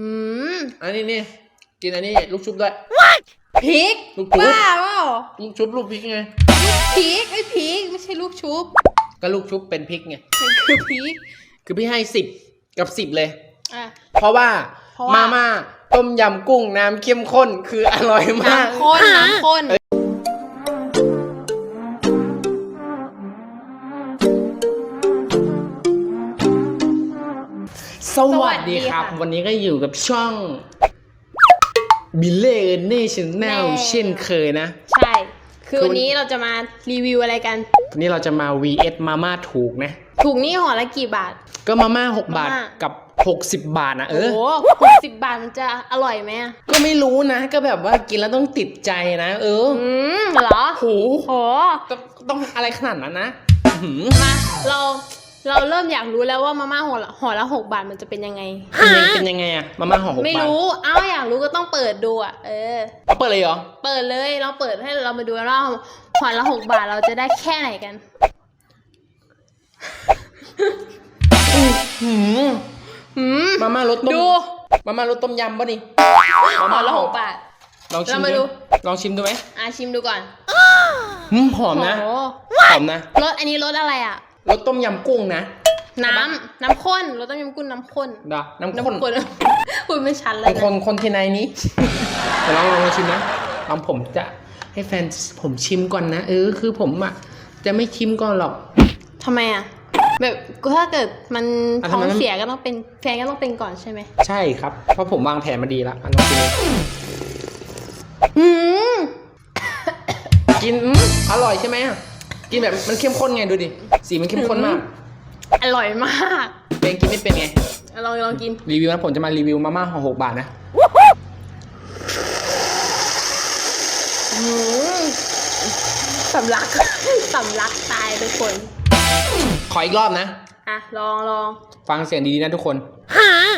หืมอันนี้นี่กินอันนี้ลูกชุบด้วย พริกลูกชุบ บ้าเปล่าลูกชุบลูกพริกไงพริกไม่พริกไม่ใช่ลูกชุบก็ลูกชุบเป็นพริกไงมันคือพริกคือพี่ให้สิบกับสิบเลย อะ เพราะว่าเพราะว่า มาม่าต้มยำกุ้งน้ำเข้มข้นคืออร่อยมาก น้ำข้นน้ำข้น สวัสดีครับ วันนี้ก็อยู่กับช่องบิเล่เนชั่นแนลเช่นเคยนะ ใช่ คือวันนี้เราจะมารีวิวอะไรกัน วันนี้เราจะมา vs มาม่าถูกนะถุงนี่ห่อละกี่บาท ก็มาม่า6 บาทมาม่ากับ 60 บาทนะเอโอ้อโหหกสิบบาทมันจะอร่อยไหมอะก็ไม่รู้นะ ก็แบบว่ากินแล้วต้องติดใจนะ เอออืมเหรอโหโหต้องต้องอะไรขนาดนั้นนะอื้อหือมาเรา เราเริ่มอยากรู้แล้วว่ามาม่าห่อละห่อละหกบาทมันจะเป็นยังไง เป็นยังเป็นยังไงอะมาม่าห่อหกบาทไม่รู้เอ้าอยากรู้ก็ต้องเปิดดูอะเออเอาเปิดเลยเหรอเปิดเลยเราเปิดให้เรามาดูกันว่าห่อละหกบาทเราจะได้แค่ไหนกันหืมหืมมาม่ารสต้มดูมาม่ารสต้มยำป่ะนี่ห่อละหกบาทลองชิมเรามาดูดูลองชิมดูไหมอะชิมดูก่อนหืมหอมนะโอ้หอมนะรสอันนี้รสอะไรอะ รสต้มยำกุ้งนะน้ำน้ำข้นรสต้มยำกุ้งน้ำข้นดะน้ำข้นน้ำข้นพูดไม่ชัดเลยเป็นนะคนคนที่ในนี้เดี๋ยวลองลองชิมนะลองผมจะให้แฟนผมชิมก่อนนะเออคือผมอะจะไม่ชิมก่อนหรอกทำไมอะแบบถ้าเกิดมันอะท้องทำไมมันเสียก็ต้องเป็นแฟนก็ต้องเป็นก่อนใช่ไหมใช่ครับ เพราะผมวางแผนมาดีละอันลองชิมเลยอืมกินอืมอร่อยใช่ไหมอะ กินแบบมันเข้มข้นไงดูดิ สีมันเข้มข้นมาก อร่อยมากเป็นกินไม่เป็นไง ลองลองกิน รีวิวนะผมจะมารีวิวมาม่าห่อหกบาทนะอืมสำลัก สำลักตายทุกคน ขออีกรอบนะ อะ ลองลอง ฟังเสียงดีๆนะทุกคนอืม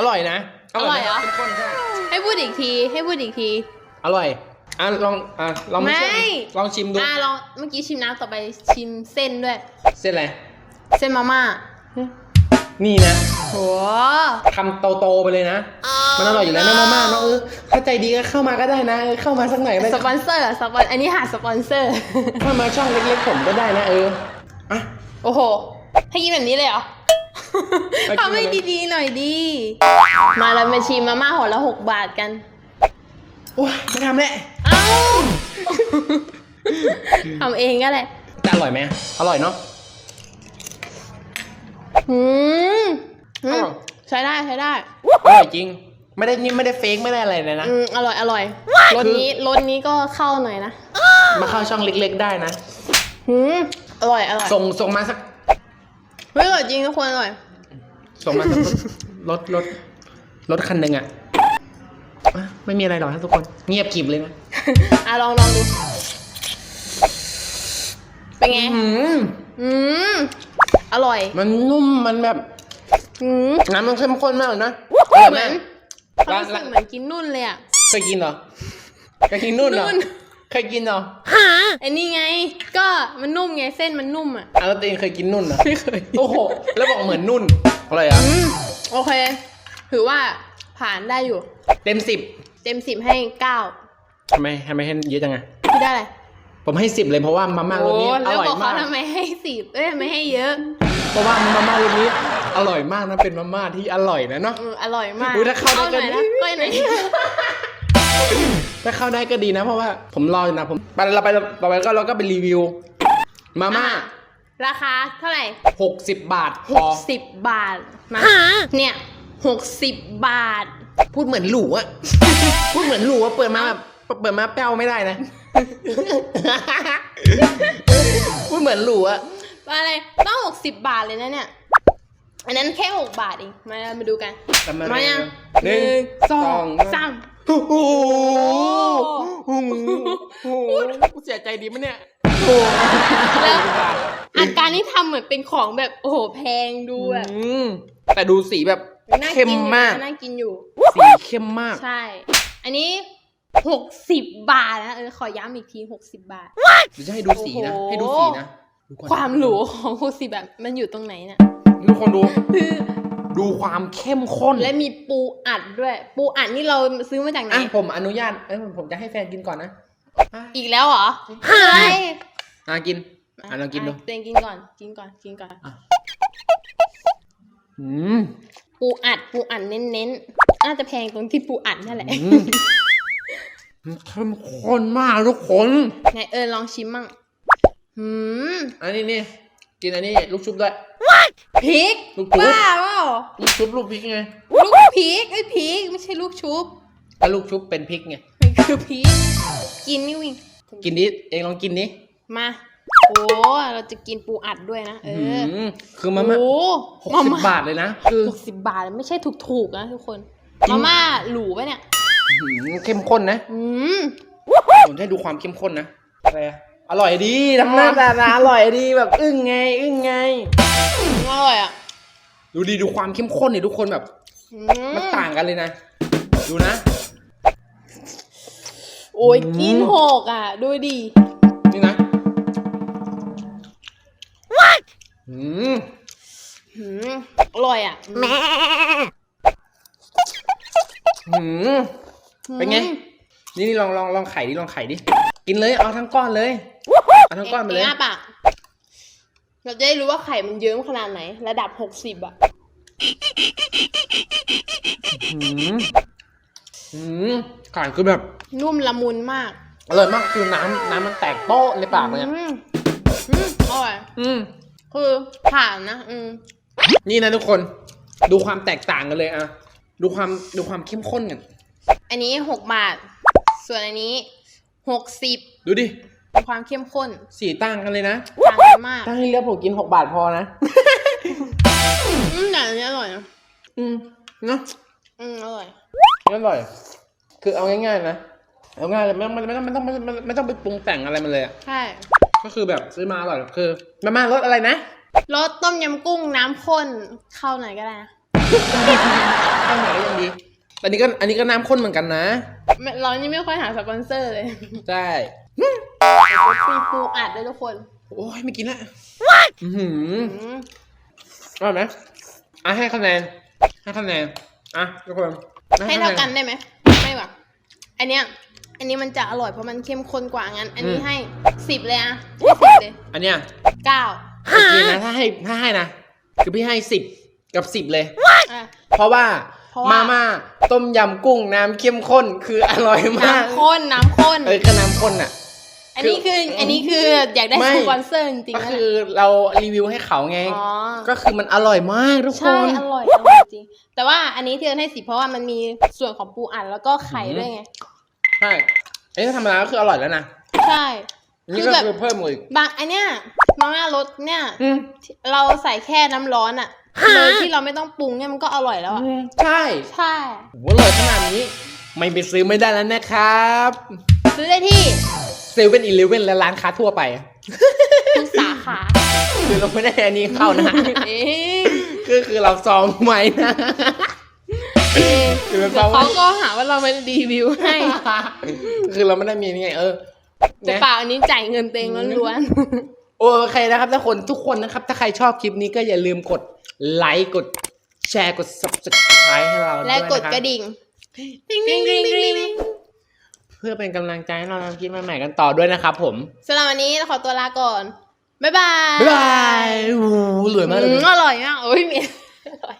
อร่อยนะอร่อยเหรอ เข้มข้นใช่ให้พูดอีกที ให้พูดอีกที อร่อย อะลอง อะลองไม่ ชิลองชิมดู อะลองเมื่อกี้ชิมน้ำต่อไปชิมเส้นด้วย เส้นอะไร เส้นมาม่านี่นะโห คำโตๆไปเลยนะ มันอร่อยอยู่แล้วนะมาม่าเนาะเออถ้าใจดีก็เข้ามาก็ได้นะเออเข้ามาสักหน่อยก็ได้สปอนเซอร์สปอนอันนี้หาสปอนเซอร์ เข้ามาช่องเล็กๆผมก็ได้นะเออ อะ โอ้โห ให้กินแบบนี้เลยเหรอไปกิน ทำให้เลยดีๆหน่อยดี มาเรามาชิมมาม่าห่อละหกบาทกัน โอ้ยไม่ทำแล้วเอ้าทำเองก็แหละแต่อร่อยไหมอร่อยเนาะอืมอือมร่อยใช้ได้ใช้ได้ อร่อยจริง ไม่ได้นี่ไม่ได้เฟกไม่ได้อะไรเลยนะ อืมอร่อยอร่อยรสนี้รสนี้ก็เข้าหน่อยนะ มาเข้าช่องเล็กๆได้นะ อืมอร่อยอร่อย ส่งส่งมาสัก เฮ้ยอร่อยจริงทุกคนอร่อยส่งมาสักรถรถรถคันหนึ่งอะอะ ไม่มีอะไรหรอกนะทุกคน เงียบกริบเลยนะอะลองลองดูเป็นไง อืมอืมอร่อยมันนุ่มมันแบบอืมน้ำมันเข้มข้นมากเลยนะเหมือนความร้านรู้สึร้ากนเหมือนกินนุ่นเลยอะเคยกินเหรอเคยกินนุ่นเหรอ นุ่น เคยกินเหรอไอ้นี่ไง ก็มันนุ่มไงเส้นมันนุ่มอะอะแล้วตัวเองเคยกินนุ่นเหรอไม่เคยโอ้โห แล้วบอกเหมือนนุ่นอะไรอะ อืมโอเค ถือว่าผ่านได้อยู่ เต็มสิบเต็มสิบให้เก้าทำไมทำไมให้เยอะจังไงพี่ได้อะไรผมให้สิบเลยเพราะว่ามาม่ารสนี้อแล้วร่อยบอกมาเขาก ทำไมให้สิบเอ้ยไม่ให้เยอะเพราะว่ามาม่ารสนี้อร่อยมากนะเป็นมาม่าที่อร่อยนะเนาะ อืมอร่อยมากอุ๊ยถ้าเข้าได้หน่อยก็นะดีก้อยหน่อย ถ้าเข้าได้ก็ดีนะ เพราะว่าผมรออยู่นะผมไปเราไปต่อไปก็เราก็ไปรีวิว มาม่าอะราคาเท่าไหร่หกสิบบาทพหอกสิบบาทมาเนี่ยหกสิบบาท พูดเหมือนหลูอะพูดเหมือนหลูอะเปิดมาแบบเปิดมาแป้วไม่ได้นะ พูดเหมือนหลูอะอะไรต้องหกสิบบาทเลยนะเนี่ย อันนั้นแค่หกบาทเอง มามาดูกันแต่นมายังหนึ่งสองสาม โอ้โหโอ้โหเสียใจดีมั้ยเนี่ยโอ้แล้วอาการที่ทำเหมือนเป็นของแบบโอ้โหแพงดูแบบอืมแต่ดูสีแบบน่าเข้มกินอยู่มากนะน่ากินอยู่ สีเข้มมาก ใช่ อันนี้หกสิบบาทนะเออขอย้ำอีกทีหกสิบบาท เดี๋ยวจะให้ดูสีนะ โอ้โห ให้ดูสีนะดูก่อนความหรูของหกสิบแบบมันอยู่ตรงไหนเนี่ยทุกคนดู ดูความเข้มข้นและมีปูอัดด้วย ปูอัดนี่เราซื้อมาจากไหนอะผมอนุญาตเอ้ยผมจะให้แฟนกินก่อนนะอะอีกแล้วเหรอใช่เฮ้ยอะกินอะลองกินดูะตัวเองกินก่อน กินก่อนกินก่อนอืมปูอัดปูอัดเน้นๆน่าจะแพงตรงที่ปูอัดนั่นแหละอืมมันเข้มข้นมากทุกคนไหนเออลองชิมมั่งหืมอันนี้นี่กินอันนี้ลูกชุบด้วย พริกลูกชุบ บ้าเปล่าลูกชุบลูกพริกไงลูกพริกไอ้ยพริกไม่ใช่ลูกชุบถ้าลูกชุบเป็นพริกไง มันคือพริกกินนี่วิ่งกินนี้เองลองกินนี้มาโอ้เราจะกินปูอัดด้วยนะเออมคือมาม่าโอ้หกสิบบาทเลยนะ คือหกสิบบาทไม่ใช่ถูกๆนะทุกคนจริงมาม่าหรูปะเนี่ยหืมเข้มข้นนะอืม ผมจะให้ดูความเข้มข้นนะ อะไรอะ อร่อยดีทำหน้าตาตาอร่อยดีแบบ อึ้งไง อึ้งไง อร่อยอะ ดูดีดูความเข้มข้นนี่ทุกคนแบบอืมันต่างกันเลยนะ ดูนะ โอ้ยอืมกินหกอะ ดูดินี่นะ What อืมหืมอร่อยอะหืมเป็นไง นี่นี่ลองลองลองไข่ดิ ลองไข่ดิ กินเลยเอาทั้งก้อนเลย เอาทั้งก้อนไปเลยงอ้าปากเราจะได้รู้ว่าไข่มันเยิ้มขนาดไหน ระดับหกสิบอะหืมหืมไข่คือแบบ นุ่มละมุนมากอร่อยมากคือน้ำน้ำมันแตกโป๊ะในปากเลยอะอืมอืมอร่อย อืม คือผ่านนะ อืม นี่นะทุกคน ดูความแตกต่างกันเลยอะดูความดูความเข้มข้นกัน อันนี้หกบาท ส่วนอันนี้ หกสิบดูดิ ความเข้มข้นสีต่างกันเลยนะ ต่างกันมากถ้าให้เลือกผมกินหกบาทพอนะ อืมแต่อันนี้อร่อยนะอืมเนาะอืมอร่อยนี่อร่อย คือเอาง่ายๆนะ เอาง่ายเลยไม่ต้องไม่ต้องไม่ต้องไม่ต้องไม่ต้องไม่ต้องไปปรุงแต่งอะไรมันเลยอะใช่ก็คือแบบซื้อมาอร่อยคือมาม่ารสอะไรนะ รสต้มยำกุ้งน้ำข้นเข้าไหนอยก็ได้นะ ข้าวเหนียวก็ยังดี อันนี้ก็อันนี้ก็น้ำข้นเหมือนกันนะ ไม่เรานี่ไม่ค่อยหาสปอนเซอร์เลยใช่ปีปูอัดด้วยทุกคนโอ้ยไม่กินละอือหืออืมอร่อยไหมอะให้คะแนนให้คะแนนอะทุกคนให้เท่ากันได้ไหมไม่หรอกอันเนี้ย อันนี้มันจะอร่อยเพราะมันเข้มข้นกว่างั้น อันนี้ให้สิบเลยอะให้สิบเลยอันเนี้ยเก้าโอเคนะถ้าให้ถ้าให้นะคือพี่ให้สิบกับสิบเลย อะเพราะว่า เพราะว่ามาม่าต้มยำกุ้งน้ำเข้มข้นคืออร่อยมากน้ำข้นน้ำข้น เออก็น้ำข้นอะ อันนี้คืออันนี้คืออยากได้ไม่ สปอนเซอร์จริงๆก็นะคือเรารีวิวให้เขาไง อ๋อก็คือมันอร่อยมากทุกคใช่น อร่อยอร่อยจริง แต่ว่าอันนี้ที่เอิญให้สิบเพราะว่ามันมีส่วนของปูอัดแล้วก็ไข่ด้วยไง ใช่ไอ้ที่ธรรมดาก็คืออร่อยแล้วนะใช่ นี่คือก็แบบคือเพิ่มอีกบางอันเนี้ยมาม่ารสเนี่ย อืมเราใส่แค่น้ำร้อนอะ เลยที่เราไม่ต้องปรุงเนี่ยมันก็อร่อยแล้วอะใช่ใช่โหอร่อยขนาดนี้ ไม่ไปซื้อไม่ได้แล้วนะครับซื้อได้ที่เซเว่นอีเลเว่นและร้านค้าทั่วไปทุกสาขาคือเราไม่ได้อันนี้เข้านะเอ๊ะคือคือเราซ้อมไว้นะ เอ๊ะคือเดี๋เป็ยนวเพราะว่าเขาก็หาว่าเราไม่ได้รีวิวให้คือเราไม่ได้มีนี่ไงเออแต่นะเปล่าอันนี้จ่ายเงินเต็งล้วน โอเคนะครับถ้าคนทุกคนนะครับ ถ้าใครชอบคลิปนี้ก็อย่าลืมกดไลค์กดแชร์กด subscribe ให้เราๆด้วยและนคกบดกระดิ่งกริ๊งกริ๊งกริ๊งกริ๊งเพื่อเป็นกำลังใจให้เราทำคลิปใหม่ๆกันต่อด้วยนะครับผม สำหรับวันนี้เราขอตัวลาก่อน บ๊ายบายบ๊ายบายโอ้โหเหลือมากเลย อืมอร่อยมากโอ้ยเมียอร่อย